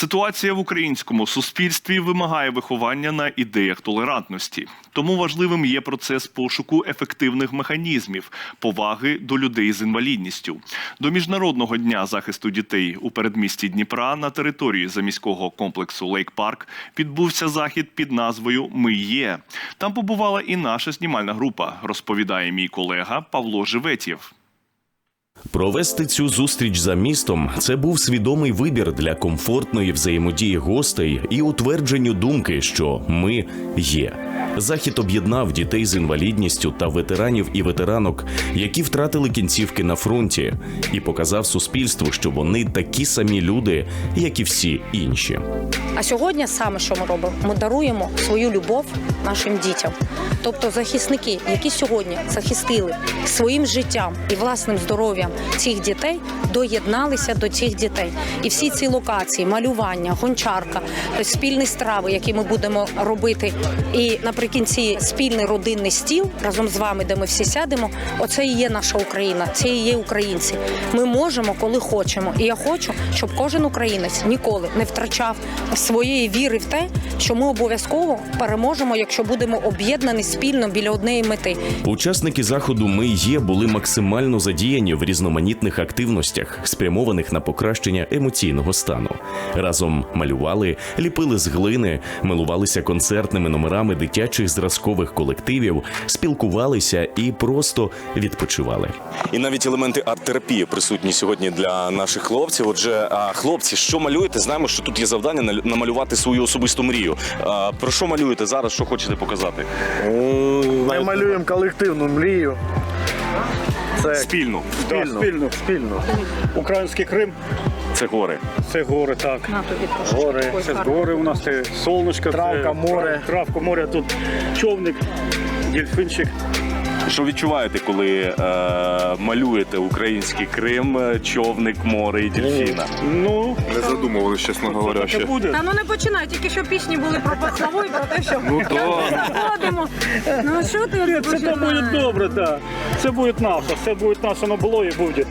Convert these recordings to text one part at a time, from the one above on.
Ситуація в українському суспільстві вимагає виховання на ідеях толерантності. Тому важливим є процес пошуку ефективних механізмів поваги до людей з інвалідністю. До міжнародного дня захисту дітей у передмісті Дніпра на території заміського комплексу Лейк Парк відбувся захід під назвою Ми є. Там побувала і наша знімальна група, розповідає мій колега Павло Живетєв. Провести цю зустріч за містом це був свідомий вибір для комфортної взаємодії гостей і утвердженню думки, що ми є. Захід об'єднав дітей з інвалідністю та ветеранів і ветеранок, які втратили кінцівки на фронті, і показав суспільству, що вони такі самі люди, як і всі інші. А сьогодні саме що ми робимо? Ми даруємо свою любов нашим дітям. Тобто захисники, які сьогодні захистили своїм життям і власним здоров'ям цих дітей, доєдналися до цих дітей. І всі ці локації, малювання, гончарка, спільні страви, які ми будемо робити, і наприкінці спільний родинний стіл разом з вами, де ми всі сядемо. Оце і є наша Україна, це і є українці. Ми можемо, коли хочемо. І я хочу, щоб кожен українець ніколи не втрачав своєї віри в те, що ми обов'язково переможемо, якщо будемо об'єднані спільно біля однієї мети. Учасники заходу Ми є були максимально задіяні в різноманітних активностях, спрямованих на покращення емоційного стану. Разом малювали, ліпили з глини, милувалися концертними номерами дитячих зразкових колективів, спілкувалися і просто відпочивали. І навіть елементи арт-терапії присутні сьогодні для наших хлопців. Отже, хлопці, що малюєте? Знаємо, що тут є завдання намалювати свою особисту мрію. Про що малюєте зараз? Що хочете показати? Ми малюємо колективну мрію. Це Спільно. спільно. спільно, спільно. Український Крим Це гори. це гори, так. Гори, це гори у нас, це сонечко, Травка, це, море. Травка, море, тут човник, дельфинчик. Що відчуваєте, коли е, малюєте український Крим, е, човник, море і дельфіна? Ну, Не задумувалися, чесно говоря, що ще. буде. Та ну не починай, тільки що пісні були про Паславу і про те, що ну, заходимо. Ну що ти Ні, Це буде добре, так. Це буде наше, все буде наше, воно було і буде.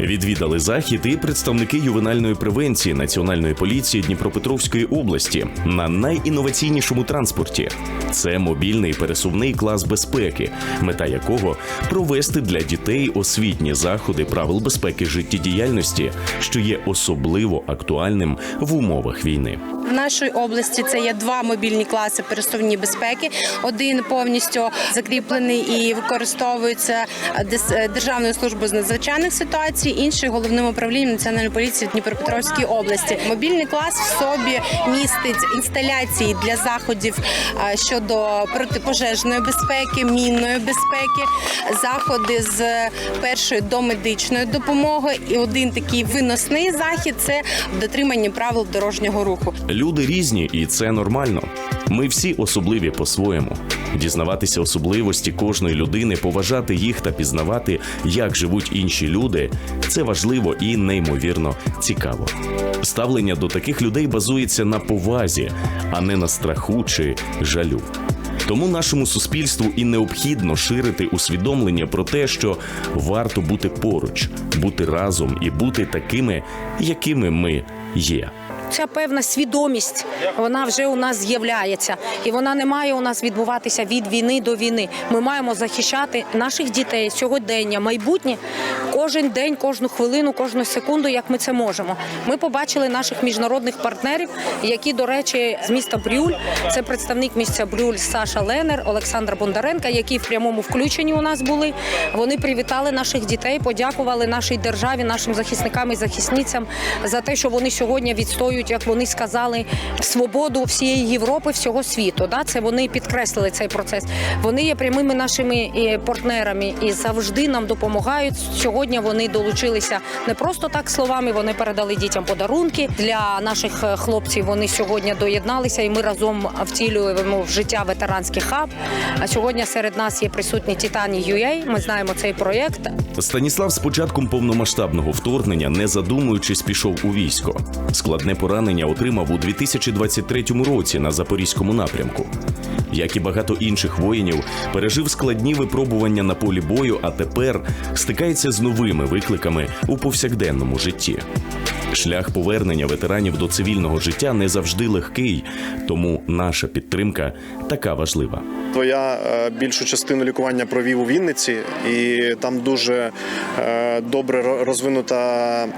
Відвідали захід і представники ювенальної превенції Національної поліції Дніпропетровської області на найінноваційнішому транспорті. Це мобільний пересувний клас безпеки, мета якого провести для дітей освітні заходи правил безпеки життєдіяльності, що є особливо актуальним в умовах війни. В нашій області це є два мобільні класи пересувні безпеки. Один повністю закріплений і використовується Дес- Державною службою з надзвичайних ситуацій, інший головним управлінням національної поліції в Дніпропетровській області. Мобільний клас в собі містить інсталяції для заходів е, щодо протипожежної безпеки, мінної безпеки, заходи з першої домедичної допомоги. І один такий виносний захід це дотримання правил дорожнього руху. Люди різні, і це нормально. Ми всі особливі по-своєму. Дізнаватися особливості кожної людини, поважати їх та пізнавати, як живуть інші люди, це важливо і неймовірно цікаво. Ставлення до таких людей базується на повазі, а не на страху чи жалю. Тому нашому суспільству і необхідно ширити усвідомлення про те, що варто бути поруч, бути разом і бути такими, якими ми є. Ця певна свідомість вона вже у нас з'являється, і вона не має у нас відбуватися від війни до війни. Ми маємо захищати наших дітей сьогодення, майбутнє кожен день, кожну хвилину, кожну секунду, як ми це можемо. Ми побачили наших міжнародних партнерів, які, до речі, з міста Брюль, це представник місця Брюль Саша Ленер, Олександр Бондаренка, які в прямому включенні у нас були. Вони привітали наших дітей, подякували нашій державі, нашим захисникам і захисницям за те, що вони сьогодні відстоюють, як вони сказали, свободу всієї Європи, всього світу. Да? Це вони підкреслили цей процес. Вони є прямими нашими е, партнерами і завжди нам допомагають. Сьогодні вони долучилися не просто так словами. Вони передали дітям подарунки для наших е, хлопців. Вони сьогодні доєдналися, і ми разом втілюємо в життя ветеранський хаб. А сьогодні серед нас є присутні Титані UA. Ми знаємо цей проєкт. Станіслав з початком повномасштабного вторгнення, не задумуючись, пішов у військо. Складне поранення отримав у 2023 році на запорізькому напрямку. Як і багато інших воїнів, пережив складні випробування на полі бою, а тепер стикається з новими викликами у повсякденному житті. Шлях повернення ветеранів до цивільного життя не завжди легкий, тому наша підтримка така важлива. То я е, більшу частину лікування провів у Вінниці, і там дуже е, добре розвинута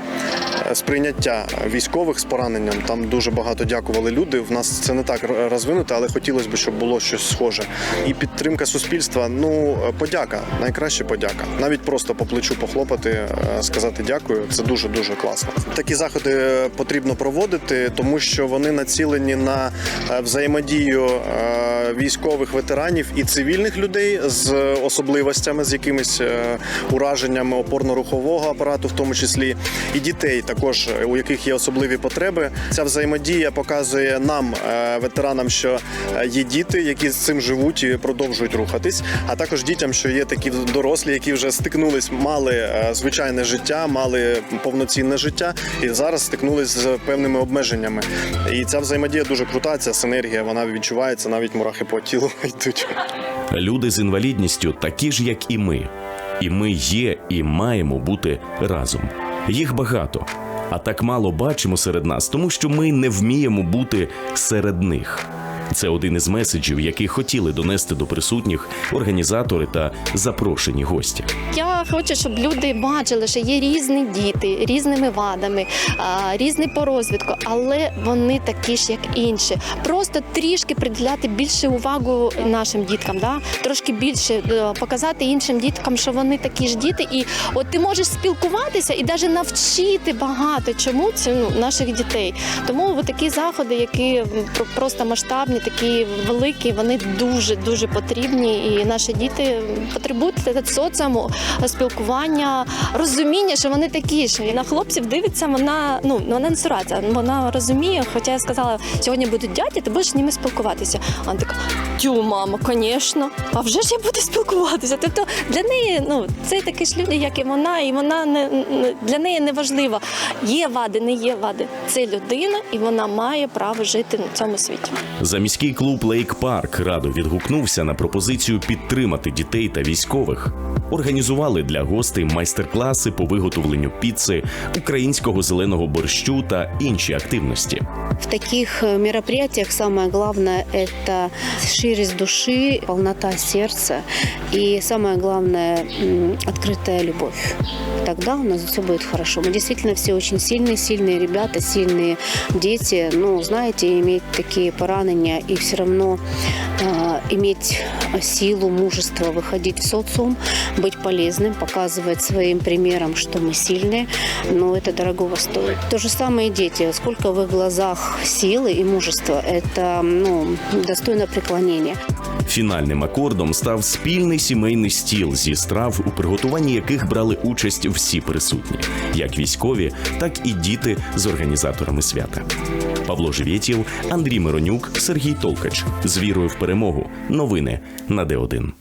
сприйняття військових з пораненням. Там дуже багато дякували люди. В нас це не так розвинуто, але хотілося б, щоб було щось схоже. І підтримка суспільства. Ну, подяка, найкраще подяка. Навіть просто по плечу похлопати, е, сказати дякую. Це дуже дуже класно. Такі заходи е, потрібно проводити, тому що вони націлені на е, взаємодію військових ветеранів і цивільних людей з особливостями, з якимись ураженнями опорно-рухового апарату, в тому числі, і дітей, також у яких є особливі потреби. Ця взаємодія показує нам, е, ветеранам, що е, є діти, які з цим живуть і продовжують рухатись, а також дітям, що є такі дорослі, які вже стикнулись, мали е, звичайне життя, мали повноцінне життя, і зараз стикнулись з певними обмеженнями. І ця взаємодія дуже крута. Ця синергія вона відчувається, навіть мурахи по тілу йдуть. Люди з інвалідністю такі ж, як і ми. І ми є і маємо бути разом. Їх багато, а так мало бачимо серед нас, тому що ми не вміємо бути серед них. Це один із меседжів, які хотіли донести до присутніх організатори та запрошені гості. Я хочу, щоб люди бачили, що є різні діти, різними вадами, різні по розвитку, але вони такі ж, як інші. Просто трішки приділяти більше увагу нашим діткам, да? трошки більше е, показати іншим діткам, що вони такі ж діти, і от ти можеш спілкуватися і навіть навчити багато чому це ну, наших дітей. Тому такі заходи, які про- просто масштабні, такі великі, вони дуже дуже потрібні. І наші діти потребують соціуму, спілкування, розуміння, що вони такі ж. І на хлопців дивиться, вона ну вона не цурається, вона розуміє. Хоча я сказала, сьогодні будуть дяді, ти будеш з ними спілкуватися. Вона така, тю, мамо, звісно, а вже ж я буду спілкуватися. Тобто для неї ну це такі ж люди, як і вона, і вона не- для неї не важливо, є вади, не є вади. Це людина, і вона має право жити на цьому світі За міський клуб Лейк Парк радо відгукнувся на пропозицію підтримати дітей та військових. Організували для гостей майстер-класи по виготовленню піци, українського зеленого борщу та інші активності. В таких э, мероприятиях самое главное – это ширость души, полнота сердца и самое главное м, – открытая любовь. Тогда у нас все будет хорошо. Мы действительно все очень сильные, сильные ребята, сильные дети. Ну, знаете, иметь такие поранения и все равно э, иметь силу, мужество, выходить в социум, быть полезным, показывать своим примером, что мы сильные, но это дорогого стоит. То же самое и дети. Сколько в их глазах силы и мужества, это ну, достойно преклонения. Фінальним акордом став спільний сімейний стіл зі страв, у приготуванні яких брали участь всі присутні, як військові, так і діти з організаторами свята. Павло Живєтєв, Андрій Миронюк, Сергій Толкач з вірою в перемогу. Новини на Д1.